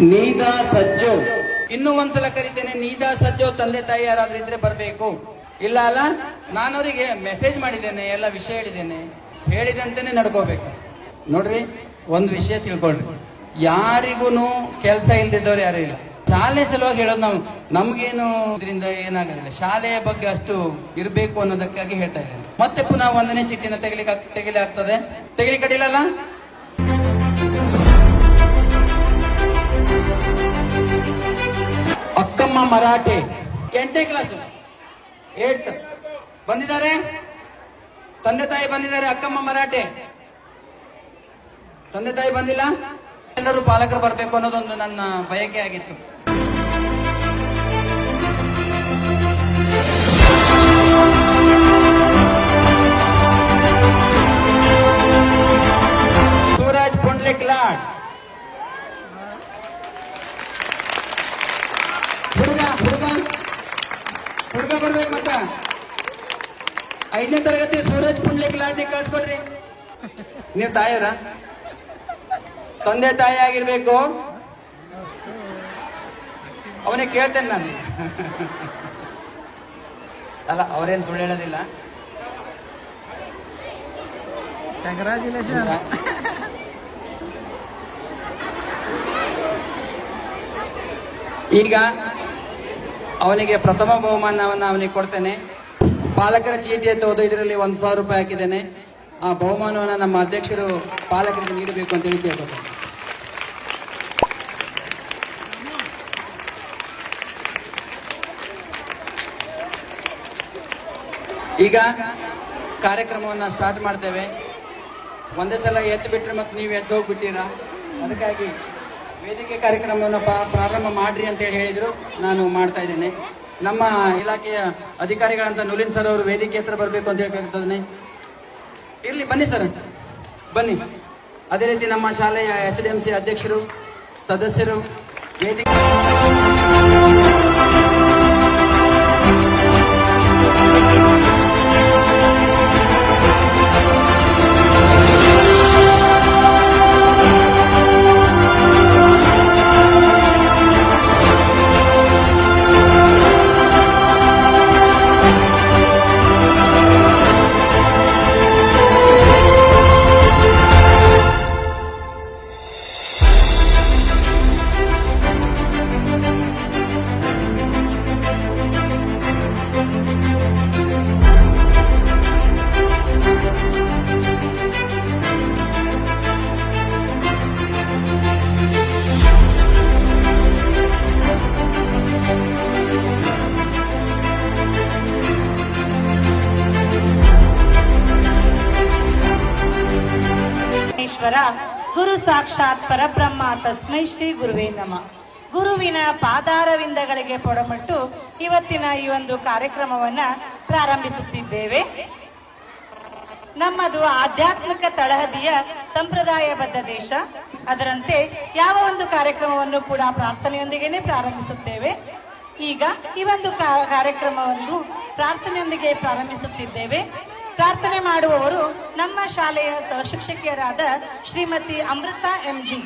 ನೀದಾ ಸಜ್ಜೋ. ಇನ್ನೂ ಒಂದ್ಸಲ ಕರಿತೇನೆ, ನೀದಾ ಸಜ್ಜೋ, ತಂದೆ ತಾಯಿ ಯಾರಾದ್ರೂ ಇದ್ರೆ ಬರಬೇಕು. ಇಲ್ಲ ಅಲ್ಲ ನಾನು ಅವರಿಗೆ ಮೆಸೇಜ್ ಮಾಡಿದ್ದೇನೆ, ಎಲ್ಲ ವಿಷಯ ಹೇಳಿದ್ದೇನೆ. ಹೇಳಿದಂತೆನೆ ನಡ್ಕೋಬೇಕು. ನೋಡ್ರಿ, ಒಂದು ವಿಷಯ ತಿಳ್ಕೊಳ್ರಿ. ಯಾರಿಗೂ ಕೆಲಸ ಇಲ್ದಿದ್ದವ್ರು ಯಾರು ಇಲ್ಲ. ಶಾಲೆ ಸಲುವಾಗಿ ಹೇಳೋದು ನಾವು, ನಮ್ಗೇನು ಇದರಿಂದ ಏನಾಗೋದಿಲ್ಲ ಶಾಲೆಯ ಬಗ್ಗೆ ಅಷ್ಟು ಇರಬೇಕು ಅನ್ನೋದಕ್ಕಾಗಿ ಹೇಳ್ತಾ ಇದ್ದೇನೆ. ಮತ್ತೆ ಪುನಃ ಒಂದನೇ ಚಿಟ್ಟಿನ ತೆಗಿಲಿಕ್ಕೆ ತೆಗಿಲಿ ಆಗ್ತದೆ? ತೆಗಿಲಿಕ್ಕೆ ಅಡ್ಡಿಲ್ಲಲ್ಲ ಮರಾಠೆ. ಎಂಟನೇ ಕ್ಲಾಸ್ ಏಟ್. ಬಂದಿದ್ದಾರೆ? ತಂದೆ ತಾಯಿ ಬಂದಿದ್ದಾರೆ, ಅಕ್ಕಮ್ಮ ಮರಾಠಿ. ತಂದೆ ತಾಯಿ ಬಂದಿಲ್ಲ? ಎಲ್ಲರೂ ಪಾಲಕರು ಬರಬೇಕು ಅನ್ನೋದೊಂದು ನನ್ನ ಬಯಕೆ ಆಗಿತ್ತು. ಸೂರಜ್ ಪುಂಡ್ಲಿಕ್ ಲಾಡ್. ಬರ್ಬೇಕು ಮತ್ತ? ಐದನೇ ತರಗತಿ ಸೂರಜ್ ಪುಂಡ್ಲಿಕ್ ಲಾಡ್ನಿ ಕಳ್ಸ್ಕೊಡ್ರಿ. ನೀವು ತಾಯಿರ ತಂದೆ ತಾಯಿ ಆಗಿರ್ಬೇಕು. ಅವನಿಗೆ ಕೇಳ್ತೇನೆ ನಾನು. ಅಲ್ಲ ಅವರೇನು ಸುಳ್ಳು ಹೇಳೋದಿಲ್ಲ. ಕಂಗ್ರಾಚುಲೇಷನ್ ಈಗ ಅವನಿಗೆ ಪ್ರಥಮ ಬಹುಮಾನವನ್ನು ಅವನಿಗೆ ಕೊಡ್ತೇನೆ. ಪಾಲಕರ ಚೀಟಿ ಅಂತ ಎತ್ತುವುದು ಇದರಲ್ಲಿ ಒಂದು ಸಾವಿರ ರೂಪಾಯಿ ಹಾಕಿದ್ದೇನೆ. ಆ ಬಹುಮಾನವನ್ನು ನಮ್ಮ ಅಧ್ಯಕ್ಷರು ಪಾಲಕರಿಗೆ ನೀಡಬೇಕು ಅಂತ ಹೇಳಿ ಕೇಳ್ಕೊಳ್ತೇನೆ ಈಗ ಕಾರ್ಯಕ್ರಮವನ್ನು ಸ್ಟಾರ್ಟ್ ಮಾಡ್ತೇವೆ. ಒಂದೇ ಸಲ ಎತ್ತು ಬಿಟ್ಟರೆ ಮತ್ತೆ ನೀವು ಎದ್ದು ಹೋಗ್ಬಿಟ್ಟಿರಾ? ಅದಕ್ಕಾಗಿ ವೇದಿಕೆ ಕಾರ್ಯಕ್ರಮವನ್ನು ಪ್ರಾರಂಭ ಮಾಡ್ರಿ ಅಂತ ಹೇಳಿ ಹೇಳಿದ್ರು. ನಾನು ಮಾಡ್ತಾ ಇದ್ದೇನೆ. ನಮ್ಮ ಇಲಾಖೆಯ ಅಧಿಕಾರಿಗಳಂತ ನುಲಿನ್ ಸರ್ ಅವರು ವೇದಿಕೆ ಹತ್ರ ಬರಬೇಕು ಅಂತ ಹೇಳ್ಬೇಕಾಗ್ತದೆ ಇರ್ಲಿ, ಬನ್ನಿ ಸರ್. ಬನ್ನಿ. ಅದೇ ರೀತಿ ನಮ್ಮ ಶಾಲೆಯ ಎಸ್ ಡಿ ಎಂ ಸಿ ಅಧ್ಯಕ್ಷರು, ಸದಸ್ಯರು, ವೇದಿಕೆ ಸಾಕ್ಷಾತ್ ಪರಬ್ರಹ್ಮ ತಸ್ಮೈ ಶ್ರೀ ಗುರುವೇ ನಮ. ಗುರುವಿನ ಪಾದಾರವಿಂದಗಳಿಗೆ ಪೊಡಮಟ್ಟು ಇವತ್ತಿನ ಈ ಒಂದು ಕಾರ್ಯಕ್ರಮವನ್ನ ಪ್ರಾರಂಭಿಸುತ್ತಿದ್ದೇವೆ. ನಮ್ಮದು ಆಧ್ಯಾತ್ಮಿಕ ತಳಹದಿಯ ಸಂಪ್ರದಾಯಬದ್ಧ ದೇಶ. ಅದರಂತೆ ಯಾವ ಒಂದು ಕಾರ್ಯಕ್ರಮವನ್ನು ಕೂಡ ಪ್ರಾರ್ಥನೆಯೊಂದಿಗೆನೆ ಪ್ರಾರಂಭಿಸುತ್ತೇವೆ. ಈಗ ಈ ಒಂದು ಕಾರ್ಯಕ್ರಮವನ್ನು ಪ್ರಾರ್ಥನೆಯೊಂದಿಗೆ ಪ್ರಾರಂಭಿಸುತ್ತಿದ್ದೇವೆ. ಪ್ರಾರ್ಥನೆ ಮಾಡುವವರು ನಮ್ಮ ಶಾಲೆಯ ಶಿಕ್ಷಕಿಯರಾದ ಶ್ರೀಮತಿ ಅಮೃತ ಎಂಜಿ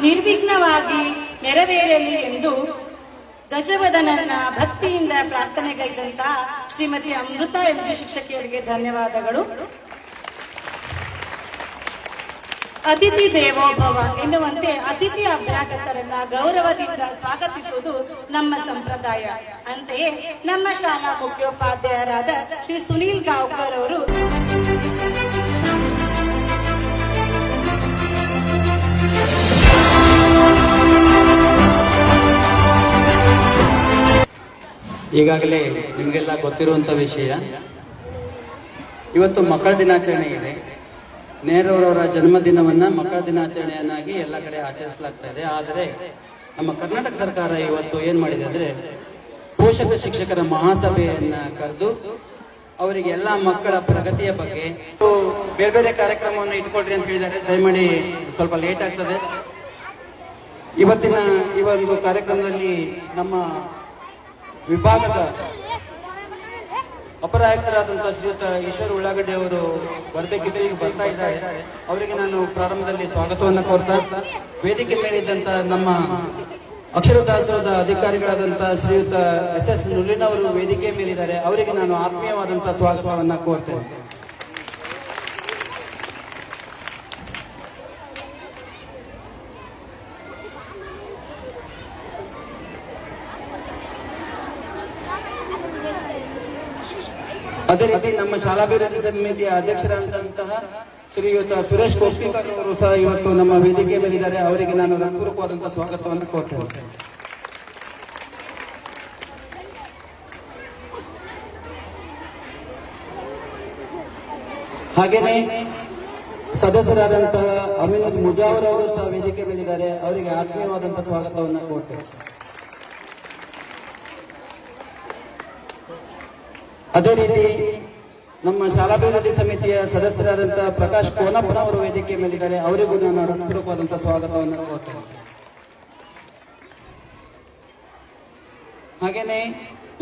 ನಿರ್ವಿಘ್ನವಾಗಿ ನೆರವೇರಲಿ ಎಂದು ಗಜವದನನ್ನ ಭಕ್ತಿಯಿಂದ ಪ್ರಾರ್ಥನೆಗೈದಂತಹ ಶ್ರೀಮತಿ ಅಮೃತ ಎಂಜಿ ಶಿಕ್ಷಕಿಯರಿಗೆ ಧನ್ಯವಾದಗಳು. ಅತಿಥಿ ದೇವೋಭವ ಎನ್ನುವಂತೆ ಅತಿಥಿ ಅಭ್ಯಾಗತರನ್ನ ಗೌರವದಿಂದ ಸ್ವಾಗತಿಸುವುದು ನಮ್ಮ ಸಂಪ್ರದಾಯ. ಅಂತೆಯೇ ನಮ್ಮ ಶಾಲಾ ಮುಖ್ಯೋಪಾಧ್ಯಾಯರಾದ ಶ್ರೀ ಸುನೀಲ್ ಗಾವ್ಕರ್ ಅವರು ಈಗಾಗಲೇ ನಿಮಗೆಲ್ಲ ಗೊತ್ತಿರುವಂತ ವಿಷಯ, ಇವತ್ತು ಮಕ್ಕಳ ದಿನಾಚರಣೆ ಇದೆ. ನೆಹರೂರವರ ಜನ್ಮದಿನವನ್ನು ಮಕ್ಕಳ ದಿನಾಚರಣೆಯನ್ನಾಗಿ ಎಲ್ಲ ಕಡೆ ಆಚರಿಸಲಾಗ್ತಾ ಇದೆ. ಆದರೆ ನಮ್ಮ ಕರ್ನಾಟಕ ಸರ್ಕಾರ ಇವತ್ತು ಏನು ಮಾಡಿದೆ ಅಂದರೆ ಪೋಷಕ ಶಿಕ್ಷಕರ ಮಹಾಸಭೆಯನ್ನು ಕರೆದು ಅವರಿಗೆ ಎಲ್ಲ ಮಕ್ಕಳ ಪ್ರಗತಿಯ ಬಗ್ಗೆ ಬೇರೆ ಬೇರೆ ಕಾರ್ಯಕ್ರಮವನ್ನು ಇಟ್ಕೊಳ್ರಿ ಅಂತ ಹೇಳಿದ್ದಾರೆ. ದಯಮಾಡಿ ಸ್ವಲ್ಪ ಲೇಟ್ ಆಗ್ತದೆ. ಇವತ್ತಿನ ಈ ಒಂದು ಕಾರ್ಯಕ್ರಮದಲ್ಲಿ ನಮ್ಮ ವಿಭಾಗದ ಅಪರ ಆಯುಕ್ತರಾದಂತಹ ಶ್ರೀಯುತ ಈಶ್ವರ್ ಉಳ್ಳಾಗಡ್ಡೆ ಅವರು ಬರ್ಬೇಕಿದ್ರೆ ಈಗ ಬರ್ತಾ ಇದ್ದಾರೆ. ಅವರಿಗೆ ನಾನು ಪ್ರಾರಂಭದಲ್ಲಿ ಸ್ವಾಗತವನ್ನು ಕೋರ್ತಾ ವೇದಿಕೆ ಮೇಲಿದ್ದಂತ ನಮ್ಮ ಅಕ್ಷರ ದಾಸೋಹದ ಅಧಿಕಾರಿಗಳಾದಂತಹ ಶ್ರೀಯುತ ಎಸ್ ಎಸ್ ನುಲಿನ್ ಅವರು ವೇದಿಕೆ ಮೇಲಿದ್ದಾರೆ. ಅವರಿಗೆ ನಾನು ಆತ್ಮೀಯವಾದಂತಹ ಸ್ವಾಗತವನ್ನು ಕೋರ್ತೇನೆ. ಅದೇ ರೀತಿ ನಮ್ಮ ಶಾಲಾಭಿವೃದ್ಧಿ ಸಮಿತಿಯ ಅಧ್ಯಕ್ಷರಾದಂತಹ ಶ್ರೀಯುತ ಸುರೇಶ್ ಕೋಷ್ಟಿಕರ್ ಅವರು ಸಹ ಇವತ್ತು ನಮ್ಮ ವೇದಿಕೆ ಮೇಲಿದ್ದಾರೆ. ಅವರಿಗೆ ನಾನು ಹೃತ್ಪೂರ್ವಕವಾದಂತಹ ಸ್ವಾಗತವನ್ನು ಕೋರ್ತೇನೆ. ಹಾಗೇನೆ ಸದಸ್ಯರಾದಂತಹ ಅಮಿನುದ್ ಮುಜಾವರ್ ಅವರು ಸಹ ವೇದಿಕೆ ಮೇಲಿದ್ದಾರೆ. ಅವರಿಗೆ ಆತ್ಮೀಯವಾದಂತಹ ಸ್ವಾಗತವನ್ನು ಕೋರ್ತೇನೆ. ಅದೇ ರೀತಿ ನಮ್ಮ ಶಾಲಾಭಿವೃದ್ಧಿ ಸಮಿತಿಯ ಸದಸ್ಯರಾದಂತಹ ಪ್ರಕಾಶ್ ಕೋನಪ್ಪನವರು ವೇದಿಕೆ ಮೇಲಿದ್ದಾರೆ. ಅವರಿಗೂ ನಾನು ಹೃತ್ಪೂರ್ವಕವಾದಂತಹ ಸ್ವಾಗತವನ್ನು ಕೋರ್ತೇನೆ ಹಾಗೇನೆ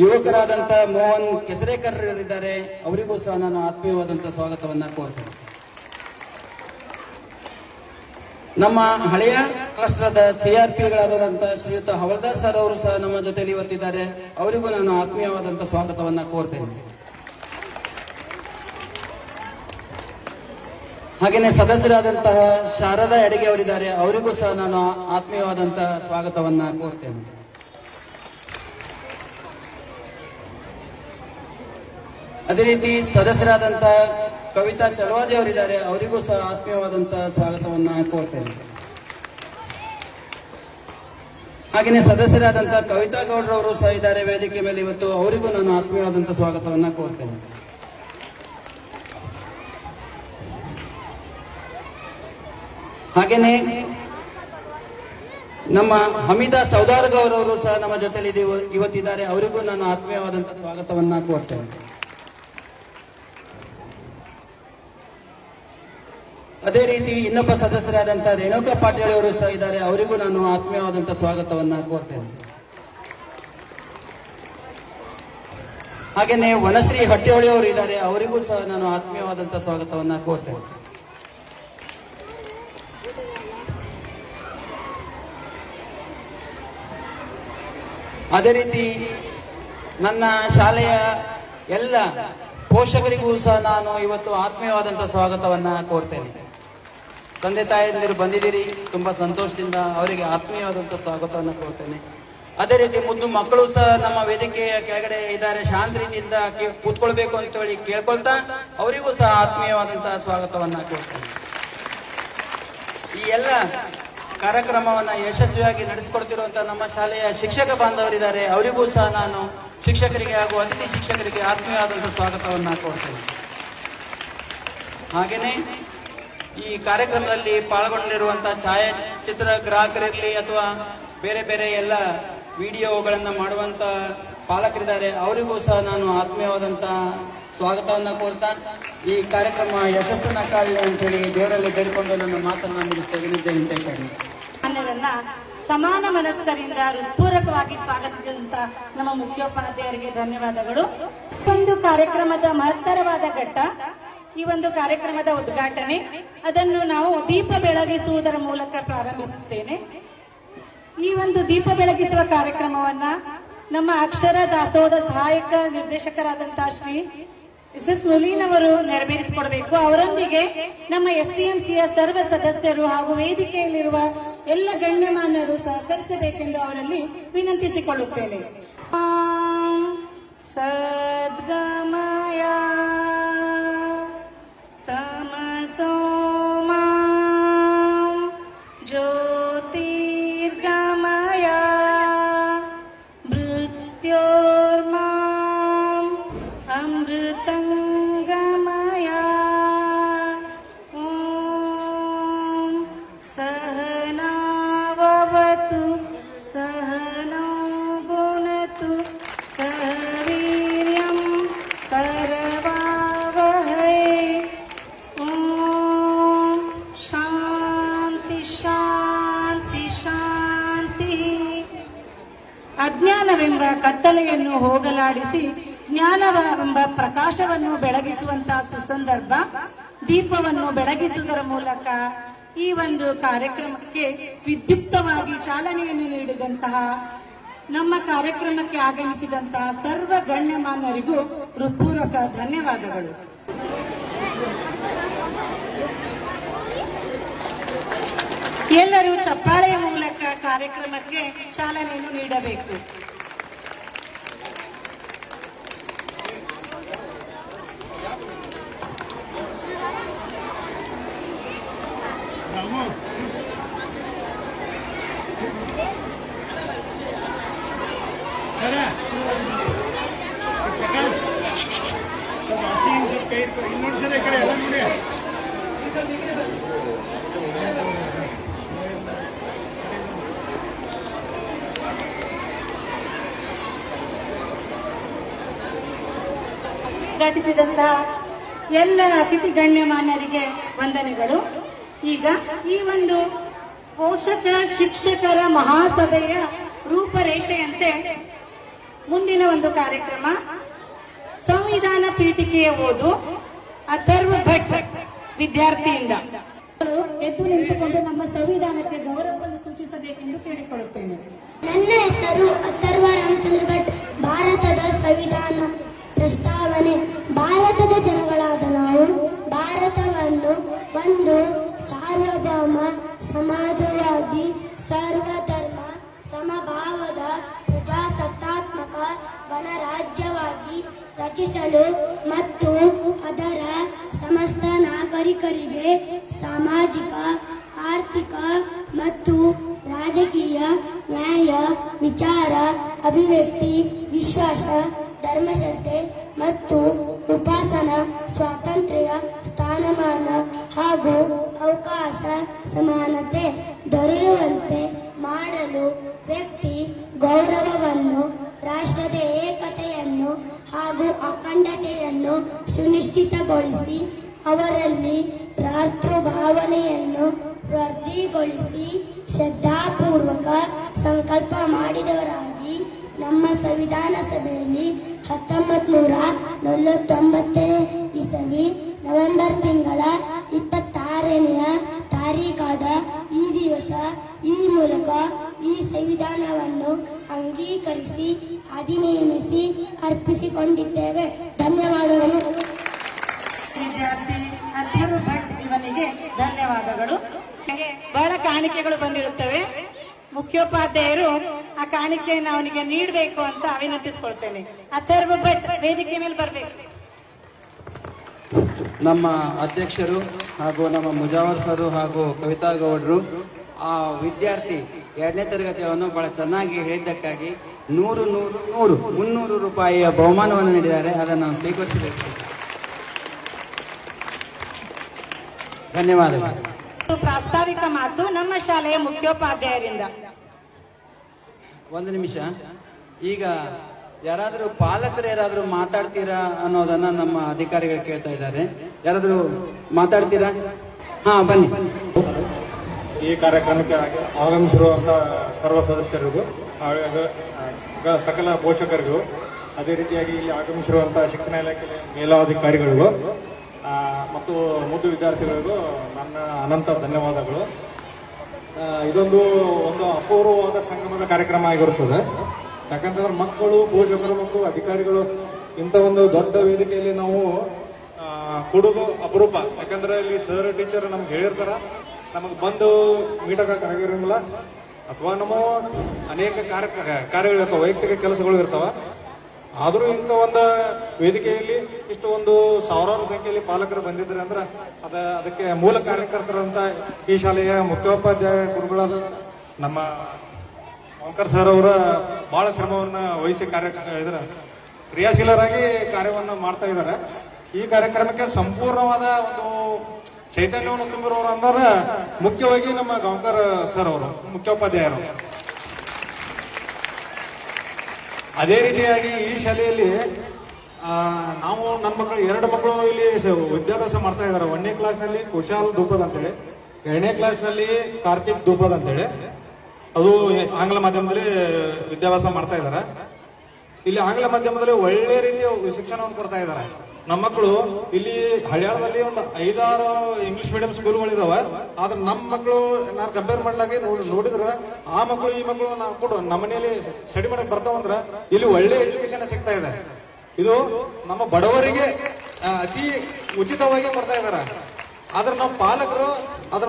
ಯುವಕರಾದಂತಹ ಮೋಹನ್ ಕೆಸರೇಕರ್ ಇದ್ದಾರೆ ಅವರಿಗೂ ಸಹ ನಾನು ಆತ್ಮೀಯವಾದಂತಹ ಸ್ವಾಗತವನ್ನು ಕೋರ್ತೇನೆ. ನಮ್ಮ ಹಳೆಯ ರಾಷ್ಟ್ರದ ಸಿಆರ್ಪಿಗಳಾದಂತಹ ಶ್ರೀಯುತ ಹವಲ್ದಾರ್ ಸರ್ ಅವರು ಸಹ ನಮ್ಮ ಜೊತೆಯಲ್ಲಿ ಇವತ್ತಿದ್ದಾರೆ. ಅವರಿಗೂ ನಾನು ಆತ್ಮೀಯವಾದಂತಹ ಸ್ವಾಗತವನ್ನ ಕೋರ್ತೇನೆ. ಹಾಗೇನೆ ಸದಸ್ಯರಾದಂತಹ ಶಾರದಾ ಅಡಿಗೆ ಅವರಿದ್ದಾರೆ. ಅವರಿಗೂ ಸಹ ನಾನು ಆತ್ಮೀಯವಾದಂತಹ ಸ್ವಾಗತವನ್ನ ಕೋರ್ತೇನೆ. ಅದೇ ರೀತಿ ಸದಸ್ಯರಾದಂತಹ ಕವಿತಾ ಚಲವಾದಿ ಅವರಿದ್ದಾರೆ ಅವರಿಗೂ ಸಹ ಆತ್ಮೀಯವಾದಂತಹ ಸ್ವಾಗತವನ್ನ ಕೋರ್ತೇನೆ. ಹಾಗೆಯೇ ಸದಸ್ಯರಾದಂತಹ ಕವಿತಾ ಗೌಡ್ರವರು ಸಹ ಇದ್ದಾರೆ ವೇದಿಕೆ ಮೇಲೆ ಇವತ್ತು. ಅವರಿಗೂ ನಾನು ಆತ್ಮೀಯವಾದಂತಹ ಸ್ವಾಗತವನ್ನ ಕೋರ್ತೇನೆ. ಹಾಗೇನೆ ನಮ್ಮ ಹಮೀದಾ ಸೌದಾರ್ ಗೌರವರು ಸಹ ನಮ್ಮ ಜೊತೆಲಿ ಇವತ್ತಿದ್ದಾರೆ. ಅವರಿಗೂ ನಾನು ಆತ್ಮೀಯವಾದಂತಹ ಸ್ವಾಗತವನ್ನ ಕೋರ್ತೇನೆ. ಅದೇ ರೀತಿ ಇನ್ನೊಬ್ಬ ಸದಸ್ಯರಾದಂತಹ ರೇಣುಕಾ ಪಾಟೀಲ್ ಅವರು ಸಹ ಇದ್ದಾರೆ. ಅವರಿಗೂ ನಾನು ಆತ್ಮೀಯವಾದಂತಹ ಸ್ವಾಗತವನ್ನ ಕೋರ್ತೇನೆ. ಹಾಗೇನೆ ವನಶ್ರೀ ಹಟ್ಟಿಹೊಳಿ ಅವರು ಇದ್ದಾರೆ. ಅವರಿಗೂ ಸಹ ನಾನು ಆತ್ಮೀಯವಾದಂತಹ ಸ್ವಾಗತವನ್ನ ಕೋರ್ತೇನೆ. ಅದೇ ರೀತಿ ನನ್ನ ಶಾಲೆಯ ಎಲ್ಲ ಪೋಷಕರಿಗೂ ಸಹ ನಾನು ಇವತ್ತು ಆತ್ಮೀಯವಾದಂತಹ ಸ್ವಾಗತವನ್ನ ಕೋರ್ತೇನೆ. ತಂದೆ ತಾಯಂದಿರು ಬಂದಿದ್ದೀರಿ. ತುಂಬಾ ಸಂತೋಷದಿಂದ ಅವರಿಗೆ ಆತ್ಮೀಯವಾದಂಥ ಸ್ವಾಗತವನ್ನು ಕೊಡ್ತೇನೆ. ಅದೇ ರೀತಿ ಮುದ್ದು ಮಕ್ಕಳು ಸಹ ನಮ್ಮ ವೇದಿಕೆಯ ಕೆಳಗಡೆ ಇದ್ದಾರೆ. ಶಾಂತ ರೀತಿಯಿಂದ ಕೂತ್ಕೊಳ್ಬೇಕು ಅಂತ ಹೇಳಿ ಕೇಳ್ಕೊಳ್ತಾ ಅವರಿಗೂ ಸಹ ಆತ್ಮೀಯವಾದಂತಹ ಸ್ವಾಗತವನ್ನ ಕೊಡ್ತೇನೆ. ಈ ಎಲ್ಲ ಕಾರ್ಯಕ್ರಮವನ್ನ ಯಶಸ್ವಿಯಾಗಿ ನಡೆಸಿಕೊಡ್ತಿರುವಂತಹ ನಮ್ಮ ಶಾಲೆಯ ಶಿಕ್ಷಕ ಬಾಂಧವರಿದ್ದಾರೆ. ಅವರಿಗೂ ಸಹ ನಾನು ಶಿಕ್ಷಕರಿಗೆ ಹಾಗೂ ಅತಿಥಿ ಶಿಕ್ಷಕರಿಗೆ ಆತ್ಮೀಯವಾದಂತಹ ಸ್ವಾಗತವನ್ನ ಕೊಡ್ತೇನೆ. ಹಾಗೇನೆ ಈ ಕಾರ್ಯಕ್ರಮದಲ್ಲಿ ಪಾಲ್ಗೊಂಡಿರುವಂತಹ ಛಾಯಾಚಿತ್ರ ಗ್ರಾಹಕರಿರಲಿ ಅಥವಾ ಬೇರೆ ಬೇರೆ ಎಲ್ಲ ವಿಡಿಯೋಗಳನ್ನು ಮಾಡುವಂತ ಪಾಲಕರಿದ್ದಾರೆ, ಅವರಿಗೂ ಸಹ ನಾನು ಆತ್ಮೀಯವಾದಂತ ಸ್ವಾಗತವನ್ನ ಕೋರ್ತಾ, ಈ ಕಾರ್ಯಕ್ರಮ ಯಶಸ್ಸನ್ನ ಕಾಣಲಿ ಅಂತ ಹೇಳಿ ದೇವರಲ್ಲಿ ಬೇಡಿಕೊಂಡು ನನ್ನ ಮಾತನ್ನ ಮುಗಿಸ್ತೇನೆ ಜಯಂತ ಸಮಾನ ಮನಸ್ಕರಿಂದ ಹೃತ್ಪೂರ್ವಕವಾಗಿ ಸ್ವಾಗತಿಸಿದಂತ ನಮ್ಮ ಮುಖ್ಯೋಪಾಧ್ಯಾಯರಿಗೆ ಧನ್ಯವಾದಗಳು. ಒಂದು ಕಾರ್ಯಕ್ರಮದ ಮಹತ್ತರವಾದ ಘಟ್ಟ ಈ ಒಂದು ಕಾರ್ಯಕ್ರಮದ ಉದ್ಘಾಟನೆ. ಅದನ್ನು ನಾವು ದೀಪ ಬೆಳಗಿಸುವುದರ ಮೂಲಕ ಪ್ರಾರಂಭಿಸುತ್ತೇನೆ. ಈ ಒಂದು ದೀಪ ಬೆಳಗಿಸುವ ಕಾರ್ಯಕ್ರಮವನ್ನ ನಮ್ಮ ಅಕ್ಷರ ದಾಸೋಹದ ಸಹಾಯಕ ನಿರ್ದೇಶಕರಾದಂತಹ ಶ್ರೀ ಎಸ್ ಎಸ್ ಮುಲೀನ್ ಅವರು ನೆರವೇರಿಸಿಕೊಡಬೇಕು. ಅವರೊಂದಿಗೆ ನಮ್ಮ ಎಸ್ ಸಿಯ ಸರ್ವ ಸದಸ್ಯರು ಹಾಗೂ ವೇದಿಕೆಯಲ್ಲಿರುವ ಎಲ್ಲ ಗಣ್ಯಮಾನ್ಯರು ಸಹಕರಿಸಬೇಕೆಂದು ಅವರಲ್ಲಿ ವಿನಂತಿಸಿಕೊಳ್ಳುತ್ತೇನೆ. ಸದ್ಗಮಯ ಕತ್ತಲೆಯನ್ನು ಹೋಗಲಾಡಿಸಿ ಜ್ಞಾನವೆಂಬ ಪ್ರಕಾಶವನ್ನು ಬೆಳಗಿಸುವಂತಹ ಸುಸಂದರ್ಭ, ದೀಪವನ್ನು ಬೆಳಗಿಸುವುದರ ಮೂಲಕ ಈ ಒಂದು ಕಾರ್ಯಕ್ರಮಕ್ಕೆ ವಿದ್ಯುಕ್ತವಾಗಿ ಚಾಲನೆಯನ್ನು ನೀಡಿದಂತಹ, ನಮ್ಮ ಕಾರ್ಯಕ್ರಮಕ್ಕೆ ಆಗಮಿಸಿದಂತಹ ಸರ್ವ ಗಣ್ಯಮಾನ್ಯರಿಗೂ ಹೃತ್ಪೂರ್ವಕ ಧನ್ಯವಾದಗಳು. ಎಲ್ಲರೂ ಚಪ್ಪಾಳೆಯ ಮೂಲಕ ಕಾರ್ಯಕ್ರಮಕ್ಕೆ ಚಾಲನೆಯನ್ನು ನೀಡಬೇಕು ಸರ ಪ್ರಕಾಶ್ ಸ್ವಲ್ಪ ಅಷ್ಟೇ ಹಿಂಗ್ ಸ್ವಲ್ಪ ಕೈ ಇಟ್ಕೊ. ಇಲ್ಲಿ ನೋಡಿ ಕಡೆ ಎಲ್ಲ ನೋಡಿ ಗಣ್ಯ ಅತಿಥಿ ಗಣ್ಯಮಾನ್ಯರಿಗೆ ವಂದನೆಗಳು. ಈಗ ಈ ಒಂದು ಪೋಷಕ ಶಿಕ್ಷಕರ ಮಹಾಸಭೆಯ ರೂಪರೇಷೆಯಂತೆ ಮುಂದಿನ ಒಂದು ಕಾರ್ಯಕ್ರಮ. ಸಂವಿಧಾನ ಪೀಠಿಕೆಯ ಓದು ಅಥರ್ವ ಭಟ್ ವಿದ್ಯಾರ್ಥಿಯಿಂದ. ಎದ್ದು ನಿಂತುಕೊಂಡು ನಮ್ಮ ಸಂವಿಧಾನಕ್ಕೆ ಗೌರವವನ್ನು ಸೂಚಿಸಬೇಕೆಂದು ಕೇಳಿಕೊಳ್ಳುತ್ತೇನೆ. ನನ್ನ ಹೆಸರು ಅಥರ್ವ ರಾಮಚಂದ್ರ ಭಟ್. ಭಾರತದ ಸಂವಿಧಾನ ಪ್ರಸ್ತಾವನೆ. ಭಾರತದ ಜನಗಳಾದ ನಾವು ಭಾರತವನ್ನು ಒಂದು ಸಾರ್ವಭೌಮ ಸಮಾಜವಾಗಿ ಸರ್ವಧರ್ಮ ಸಮಭಾವದ ಗಣರಾಜ್ಯವಾಗಿ ರಚಿಸಲು ಮತ್ತು ಅದರ ಸಮಸ್ತ ನಾಗರಿಕರಿಗೆ ಸಾಮಾಜಿಕ, ಆರ್ಥಿಕ ಮತ್ತು ರಾಜಕೀಯ ನ್ಯಾಯ, ವಿಚಾರ, ಅಭಿವ್ಯಕ್ತಿ, ವಿಶ್ವಾಸ, ಧರ್ಮಶ್ರದ್ಧೆ ಮತ್ತು ಉಪಾಸನ ಸ್ವಾತಂತ್ರ್ಯ, ಸ್ಥಾನಮಾನ ಹಾಗೂ ಅವಕಾಶ ಸಮಾನತೆ ದೊರೆಯುವಂತೆ ಮಾಡಲು ವ್ಯಕ್ತಿ ಗೌರವವನ್ನು ರಾಷ್ಟ್ರದ ಏಕತೆಯನ್ನು ಹಾಗೂ ಅಖಂಡತೆಯನ್ನು ಸುನಿಶ್ಚಿತಗೊಳಿಸಿ ಅವರಲ್ಲಿ ಭಾವನೆಯನ್ನು ವೃದ್ಧಿಗೊಳಿಸಿ ಶ್ರದ್ಧಾಪೂರ್ವಕ ಸಂಕಲ್ಪ ಮಾಡಿದವರಾಗಿ ನಮ್ಮ ಸಂವಿಧಾನ ಸಭೆಯಲ್ಲಿ ಹತ್ತೊಂಬತ್ ನೂರ ನಲವತ್ತೊಂಬತ್ತನೇ ಇಸವಿ ನವೆಂಬರ್ ತಿಂಗಳ ಇಪ್ಪತ್ತಾರನೆಯ ತಾರೀಖಾದ ಈ ದಿವಸ ಈ ಮೂಲಕ ಈ ಸಂವಿಧಾನವನ್ನು ಅಂಗೀಕರಿಸಿ ಅಧಿನಿಯಮಿಸಿ ಅರ್ಪಿಸಿಕೊಂಡಿದ್ದೇವೆ. ಧನ್ಯವಾದಗಳು. ವಿದ್ಯಾರ್ಥಿ ಅಥರ್ವ ಭಟ್ ಇವನಿಗೆ ಧನ್ಯವಾದಗಳು. ಬಹಳ ಕಾಣಿಕೆಗಳು ಬಂದಿರುತ್ತವೆ. ಮುಖ್ಯೋಪಾಧ್ಯಾಯರು ಆ ಕಾಣಿಕೆಯನ್ನು ಅವನಿಗೆ ನೀಡಬೇಕು ಅಂತ ವಿನಂತಿಸ್ಕೊಳ್ತೇನೆ ಅಥರ್ವ ಭಟ್ ವೇದಿಕೆ ಮೇಲೆ ಬರಬೇಕು. ನಮ್ಮ ಅಧ್ಯಕ್ಷರು ಹಾಗೂ ನಮ್ಮ ಮುಜಾವರ್ ಸರ್ ಹಾಗೂ ಕವಿತಾ ಗೌಡರು ಆ ವಿದ್ಯಾರ್ಥಿ ಎರಡನೇ ತರಗತಿಯವನು ಬಹಳ ಚೆನ್ನಾಗಿ ಹೇಳಿದ್ದಕ್ಕಾಗಿ ನೂರು ನೂರು ನೂರು ಮುನ್ನೂರು ರೂಪಾಯಿಯ ಬಹುಮಾನವನ್ನು ನೀಡಿದ್ದಾರೆ. ಅದನ್ನು ನಾವು ಸ್ವೀಕರಿಸಬೇಕು. ಧನ್ಯವಾದಗಳು. ಪ್ರಾಸ್ತಾವಿಕ ಮಾತು ನಮ್ಮ ಶಾಲೆಯ ಮುಖ್ಯೋಪಾಧ್ಯಾಯರಿಂದ. ಒಂದು ನಿಮಿಷ. ಈಗ ಯಾರಾದರೂ ಪಾಲಕರು ಯಾರಾದರೂ ಮಾತಾಡ್ತೀರಾ ಅನ್ನೋದನ್ನ ನಮ್ಮ ಅಧಿಕಾರಿಗಳು ಕೇಳ್ತಾ ಇದ್ದಾರೆ. ಯಾರಾದರೂ ಮಾತಾಡ್ತೀರಾ? ಹಾ ಬನ್ನಿ. ಈ ಕಾರ್ಯಕ್ರಮಕ್ಕೆ ಆಗ- ಆಗಮಿಸಿರುವಂತ ಸರ್ವ ಸದಸ್ಯರಿಗೂ, ಹಾಗೂ ಸಕಲ ಪೋಷಕರಿಗೂ, ಅದೇ ರೀತಿಯಾಗಿ ಇಲ್ಲಿ ಆಗಮಿಸಿರುವಂತಹ ಶಿಕ್ಷಣ ಇಲಾಖೆ ಮೇಲಾಧಿಕಾರಿಗಳಿಗೂ ಮತ್ತು ಮುದ್ದು ವಿದ್ಯಾರ್ಥಿಗಳಿಗೂ ನನ್ನ ಅನಂತ ಧನ್ಯವಾದಗಳು. ಇದೊಂದು ಒಂದು ಅಪೂರ್ವವಾದ ಸಂಗಮದ ಕಾರ್ಯಕ್ರಮ ಆಗಿರುತ್ತದೆ. ಯಾಕಂತಂದ್ರೆ ಮಕ್ಕಳು, ಪೋಷಕರು ಮತ್ತು ಅಧಿಕಾರಿಗಳು ಇಂಥ ಒಂದು ದೊಡ್ಡ ವೇದಿಕೆಯಲ್ಲಿ ನಾವು ಕೊಡೋದು ಅಪರೂಪ. ಯಾಕಂದ್ರೆ ಇಲ್ಲಿ ಸರ್ ಟೀಚರ್ ನಮ್ಗೆ ಹೇಳಿರ್ತಾರ ನಮಗೆ ಬಂದು ಮೀಟ್ ಆಗಿರಂಗಿಲ್ಲ. ಅಥವಾ ನಮ್ಮ ಅನೇಕ ಕಾರ್ಯ ಕಾರ್ಯಗಳಿರ್ತಾವ ವೈಯಕ್ತಿಕ ಕೆಲಸಗಳು ಇರ್ತಾವ. ಆದರೂ ಇಂಥ ಒಂದು ವೇದಿಕೆಯಲ್ಲಿ ಇಷ್ಟು ಒಂದು ಸಾವಿರಾರು ಸಂಖ್ಯೆಯಲ್ಲಿ ಪಾಲಕರು ಬಂದಿದ್ದಾರೆ ಅಂದ್ರೆ ಅದ, ಅದಕ್ಕೆ ಮೂಲ ಕಾರ್ಯಕರ್ತರಂತ ಈ ಶಾಲೆಯ ಮುಖ್ಯೋಪಾಧ್ಯಾಯ ಗುರುಗಳಾದ ನಮ್ಮ ಓಂಕರ್ ಸರ್ ಅವರ ಬಹಳ ಶ್ರಮವನ್ನ ವಹಿಸಿ ಕಾರ್ಯ, ಇದರ ಕ್ರಿಯಾಶೀಲರಾಗಿ ಕಾರ್ಯವನ್ನು ಮಾಡ್ತಾ ಇದ್ದಾರೆ ಈ ಕಾರ್ಯಕ್ರಮಕ್ಕೆ ಸಂಪೂರ್ಣವಾದ ಒಂದು ಚೈತನ್ಯವನ್ನು ತುಂಬಿರೋರು ಅಂದ್ರೆ ಮುಖ್ಯವಾಗಿ ನಮ್ಮ ಗಾಂವ್ಕರ್ ಸರ್ ಅವರು, ಮುಖ್ಯೋಪಾಧ್ಯಾಯರು. ಅದೇ ರೀತಿಯಾಗಿ ಈ ಶಾಲೆಯಲ್ಲಿ ನಾವು ನನ್ನ ಮಕ್ಕಳು ಎರಡು ಮಕ್ಕಳು ಇಲ್ಲಿ ವಿದ್ಯಾಭ್ಯಾಸ ಮಾಡ್ತಾ ಇದ್ದಾರೆ. ಒಂದನೇ ಕ್ಲಾಸ್ನಲ್ಲಿ ಕುಶಾಲ್ ಧೂಪದ್ ಅಂತೇಳಿ, ಎರಡನೇ ಕ್ಲಾಸ್ನಲ್ಲಿ ಕಾರ್ತಿಕ್ ಧೂಪದ್ ಅಂತೇಳಿ. ಅದು ಆಂಗ್ಲ ಮಾಧ್ಯಮದಲ್ಲಿ ವಿದ್ಯಾಭ್ಯಾಸ ಮಾಡ್ತಾ ಇದ್ದಾರೆ. ಇಲ್ಲಿ ಆಂಗ್ಲ ಮಾಧ್ಯಮದಲ್ಲಿ ಒಳ್ಳೆ ರೀತಿಯ ಶಿಕ್ಷಣವನ್ನು ಕೊಡ್ತಾ ಇದ್ದಾರೆ. ನಮ್ಮ ಮಕ್ಕಳು ಇಲ್ಲಿ ಹಳ್ಯಾಳದಲ್ಲಿ ಒಂದು ಐದಾರು ಇಂಗ್ಲಿಷ್ ಮೀಡಿಯಂ ಸ್ಕೂಲ್ಗಳಿದಾವೆ ಆದ್ರೆ ನಮ್ಮ ಮಕ್ಕಳು ನಾನು ಕಂಪೇರ್ ಮಾಡ್ಲಾಗೆ ನೋಡ್- ನೋಡಿದ್ರೆ ಆ ಮಕ್ಕಳು ಈ ಮಕ್ಕಳು ನಾವು ಕೂಡ ನಮ್ಮ ಮನೆಯಲ್ಲಿ ಸ್ಟಡಿ ಮಾಡಕ್ ಬರ್ತಾವಂದ್ರೆ ಇಲ್ಲಿ ಒಳ್ಳೆ ಎಜುಕೇಶನ್ ಸಿಗ್ತಾ ಇದೆ. ಇದು ನಮ್ಮ ಬಡವರಿಗೆ ಅತಿ ಉಚಿತವಾಗಿ ಕೊಡ್ತಾ ಇದ್ದಾರೆ ಆದ್ರೆ ನಾವು ಪಾಲಕರು ಅದ್ರ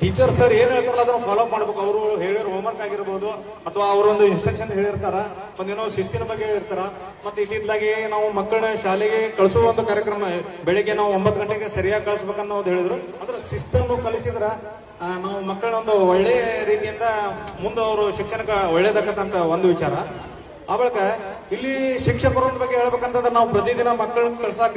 ಟೀಚರ್ ಸರ್ ಏನ್ ಹೇಳ್ತಾರಲ್ಲ, ಅದನ್ನ ಫಾಲೋ ಮಾಡ್ಬೇಕು. ಅವರು ಹೇಳಿರೋ ಹೋಮ್ವರ್ಕ್ ಆಗಿರ್ಬೋದು, ಅಥವಾ ಅವರೊಂದು ಇನ್ಸ್ಟ್ರಕ್ಷನ್ ಹೇಳಿರ್ತಾರ ಒಂದೇನೋ ಶಿಸ್ತಿನ ಬಗ್ಗೆ ಹೇಳಿರ್ತಾರ ಮತ್ತೆ ಇತ್ತಿತ್ತಲಾಗಿ ನಾವು ಮಕ್ಕಳನ್ನ ಶಾಲೆಗೆ ಕಳಿಸುವ ಒಂದು ಕಾರ್ಯಕ್ರಮ, ಬೆಳಿಗ್ಗೆ ನಾವು ಒಂಬತ್ತು ಗಂಟೆಗೆ ಸರಿಯಾಗಿ ಕಳಿಸ್ಬೇಕನ್ನೋದು ಹೇಳಿದ್ರು. ಅದ್ರ ಶಿಸ್ತನ್ನು ಕಲಿಸಿದ್ರ ನಾವು ಮಕ್ಕಳನ್ನ ಒಂದು ಒಳ್ಳೆ ರೀತಿಯಿಂದ ಮುಂದೆ ಅವರು ಶಿಕ್ಷಣಕ್ಕೆ ಒಳ್ಳೇದಕ್ಕಂತ ಒಂದು ವಿಚಾರ. ಆ ಬಳಿಕ ಇಲ್ಲಿ ಶಿಕ್ಷಕರ ಬಗ್ಗೆ ಹೇಳ್ಬೇಕಂತಂದ್ರೆ ನಾವು ಪ್ರತಿದಿನ ಮಕ್ಕಳನ್ನ ಕಳ್ಸಾಕ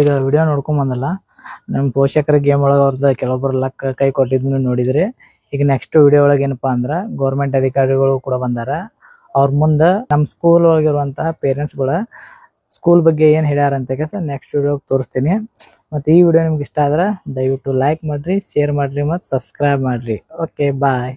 ಈಗ ವಿಡಿಯೋ ನೋಡ್ಕೊಂಡ್ ಬಂದಲ್ಲ ನಮ್ಮ ಪೋಷಕರ ಗೇಮ್ ಒಳಗೆ ಅವ್ರದ್ದು ಕೆಲವೊಬ್ಬರು ಲಕ್ ಕೈ ಕೊಟ್ಟಿದ್ನು ನೋಡಿದ್ರಿ, ಈಗ ನೆಕ್ಸ್ಟ್ ವಿಡಿಯೋ ಒಳಗೆ ಏನಪ್ಪಾ ಅಂದ್ರ ಗೌರ್ಮೆಂಟ್ ಅಧಿಕಾರಿಗಳು ಕೂಡ ಬಂದಾರ. ಅವ್ರ ಮುಂದೆ ನಮ್ಮ ಸ್ಕೂಲ್ ಒಳಗಿರುವಂತಹ ಪೇರೆಂಟ್ಸ್ಗಳ ಸ್ಕೂಲ್ ಬಗ್ಗೆ ಏನು ಹೇಳ್ಯಾರ ಅಂತ ನೆಕ್ಸ್ಟ್ ವಿಡಿಯೋ ತೋರಿಸ್ತೀನಿ. ಮತ್ತೆ ಈ ವಿಡಿಯೋ ನಿಮ್ಗೆ ಇಷ್ಟ ಆದ್ರೆ ದಯವಿಟ್ಟು ಲೈಕ್ ಮಾಡ್ರಿ ಶೇರ್ ಮಾಡ್ರಿ ಮತ್ತು ಸಬ್ಸ್ಕ್ರೈಬ್ ಮಾಡ್ರಿ. Okay bye